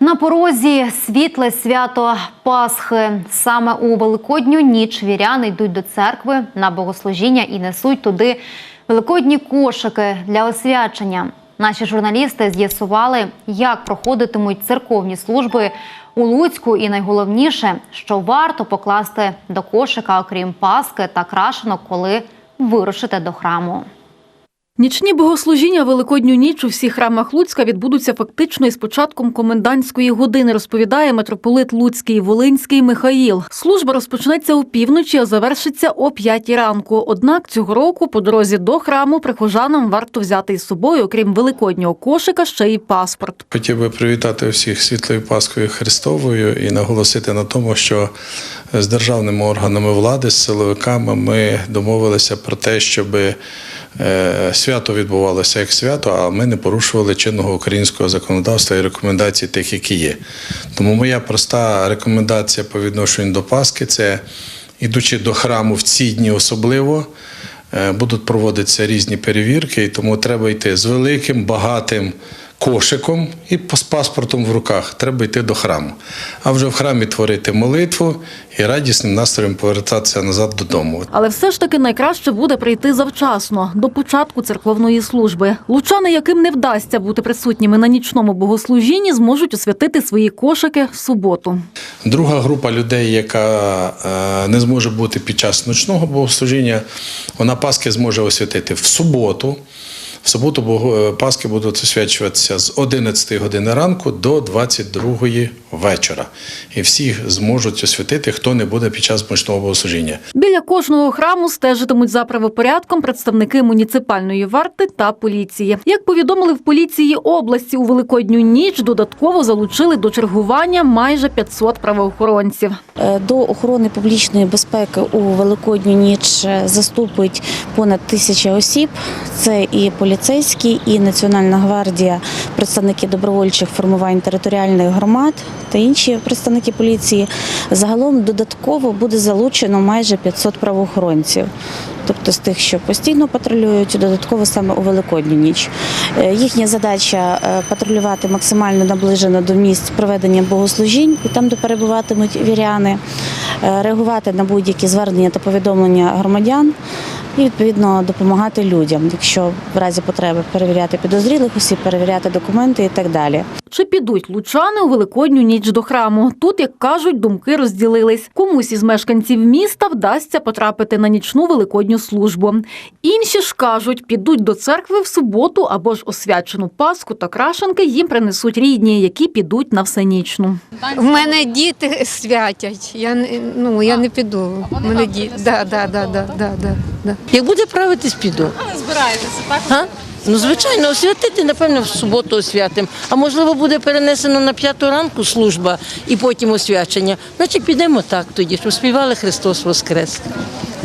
На порозі світле свято Пасхи. Саме у Великодню ніч віряни йдуть до церкви на богослужіння і несуть туди великодні кошики для освячення. Наші журналісти з'ясували, як проходитимуть церковні служби у Луцьку, і найголовніше, що варто покласти до кошика, окрім паски та крашенок, коли вирушите до храму. Нічні богослужіння Великодню ніч у всіх храмах Луцька відбудуться фактично із початком комендантської години, розповідає митрополит Луцький Волинський Михаїл. Служба розпочнеться у півночі, а завершиться о п'ятій ранку. Однак цього року по дорозі до храму прихожанам варто взяти із собою, окрім великоднього кошика, ще й паспорт. Хотів би привітати всіх світлою Пасхою Христовою і наголосити на тому, що з державними органами влади, з силовиками ми домовилися про те, щоб свято відбувалося як свято, а ми не порушували чинного українського законодавства і рекомендацій тих, які є. Тому моя проста рекомендація по відношенню до Пасхи це ідучи до храму в ці дні особливо. е, Будуть проводитися різні перевірки, і тому треба йти з великим, багатим кошиком і з паспортом в руках. Треба йти до храму. А вже в храмі творити молитву і радісним настроєм повертатися назад додому. Але все ж таки найкраще буде прийти завчасно до початку церковної служби. Лучани, яким не вдасться бути присутніми на нічному богослужінні, зможуть освятити свої кошики в суботу. Друга група людей, яка е, не зможе бути під час ночного богослужіння, вона Пасхи зможе освятити в суботу. В суботу е, Пасхи будуть освячуватися з 11 години ранку до 22 вечора. І всі зможуть освятити, хто не буде під час ночного богослужіння. Біля кожного храму стежитимуть за правопорядком представники муніципальної варти та поліції. Як повідомили в поліції області у великодню ніч, додатково залучили до чергування майже 500 правоохоронців. Е, До охорони публічної безпеки у Великодню ніч е, заступують понад тисяча осіб. Це і поліцейські, і Національна гвардія, представники добровольчих формувань територіальних громад та інші представники поліції. Загалом додатково буде залучено майже 500 правоохоронців. Тобто з тих, що постійно патрулюють, додатково саме у Великодню ніч. Е, Їхня задача е, патрулювати максимально наближено до місць проведення богослужінь і там, де перебуватимуть віряни, е, реагувати на будь-які звернення та повідомлення громадян і відповідно допомагати людям, якщо в разі потреби перевіряти підозрілих осіб, перевіряти документи і так далі. Чи підуть лучани у великодню ніч до храму? Тут, як кажуть, думки розділились. Комусь із мешканців міста вдасться потрапити на нічну великодню службу. Інші ж кажуть, підуть до церкви в суботу або ж освячену паску та крашенки їм принесуть рідні, які підуть на всенічну. В мене діти святять. Я не ну я не піду. В мене діти. Да, да, да, да, да, да, да. Як буде правитись, піду. А збираєтеся, так? А? Ну, звичайно, освятити, напевно, в суботу освятим. А можливо, буде перенесено на п'яту ранку служба і потім освячення. Значить, підемо так тоді, щоб співали Христос Воскрес.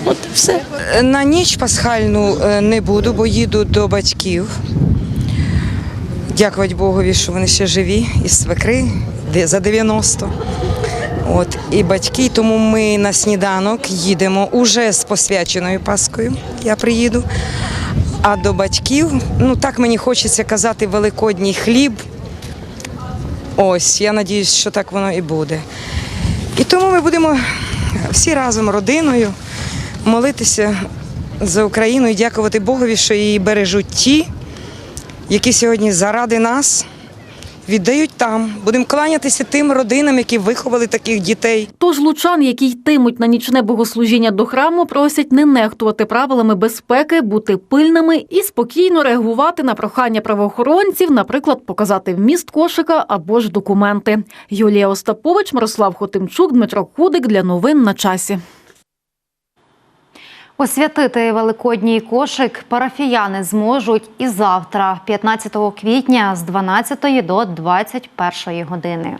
От і все. На ніч пасхальну е, не буду, бо їду до батьків. Дякувати Богові, що вони ще живі, із свекри де- за 90. От, і батьки, тому ми на сніданок їдемо уже з посвяченою Паскою. Я приїду. А до батьків, ну так мені хочеться казати, великодній хліб. Ось, я надіюсь, що так воно і буде. І тому ми будемо всі разом родиною молитися за Україну і дякувати Богові, що її бережуть ті, які сьогодні заради нас віддають там. Будемо кланятися тим родинам, які виховали таких дітей. Тож лучан, які йтимуть на нічне богослужіння до храму, просять не нехтувати правилами безпеки, бути пильними і спокійно реагувати на прохання правоохоронців, наприклад, показати вміст кошика або ж документи. Юлія Остапович, Мирослав Хотимчук, Дмитро Кудик для новин на часі. Освятити великодній кошик парафіяни зможуть і завтра, 15 квітня, з 12 до 21 години.